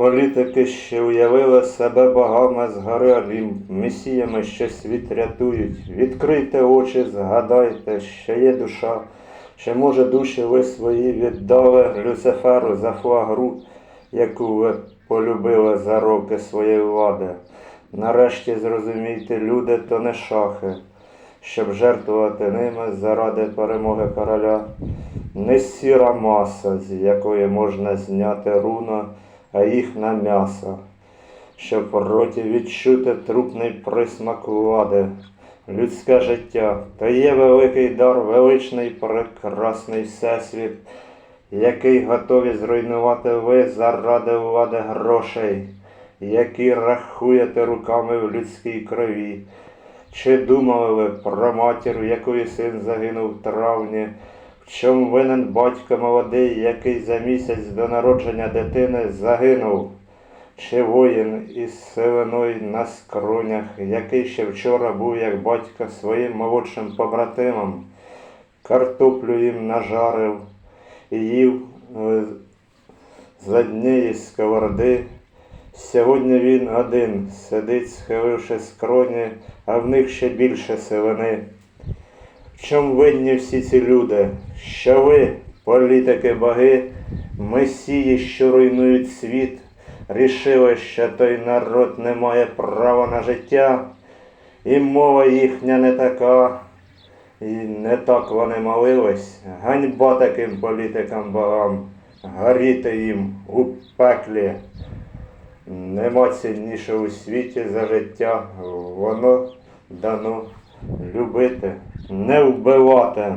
Політики ще уявили себе богами з гори Олімп, месіями, що світ рятують. Відкрийте очі, згадайте, що є душа, що може душі ви свої віддали Люциферу за фуагру, яку ви полюбили за роки своєї влади. Нарешті зрозумійте, люди то не шахи, щоб жертвувати ними заради перемоги короля. Не сіра маса, з якої можна зняти руно, а їх на м'ясо, щоб в роті відчути трупний присмак влади. Людське життя то є великий дар, величний прекрасний всесвіт, який готові зруйнувати ви заради влади грошей, які рахуєте руками в людській крові. Чи думали ви про матір, в якої син загинув в травні? Чому винен батько молодий, який за місяць до народження дитини загинув? Чи воїн із сивиною на скронях, який ще вчора був як батько своїм молодшим побратимом, картоплю їм нажарив і їв е, з однієї сковороди. Сьогодні він один сидить, схиливши скроні, а в них ще більше сивини. В чому винні всі ці люди? Що ви, політики боги, месії, що руйнують світ, рішили, що той народ не має права на життя, і мова їхня не така, і не так вони молились. Ганьба таким політикам богам, горіти їм у пеклі. Нема цінніше у світі за життя, воно дано любити, не вбивати.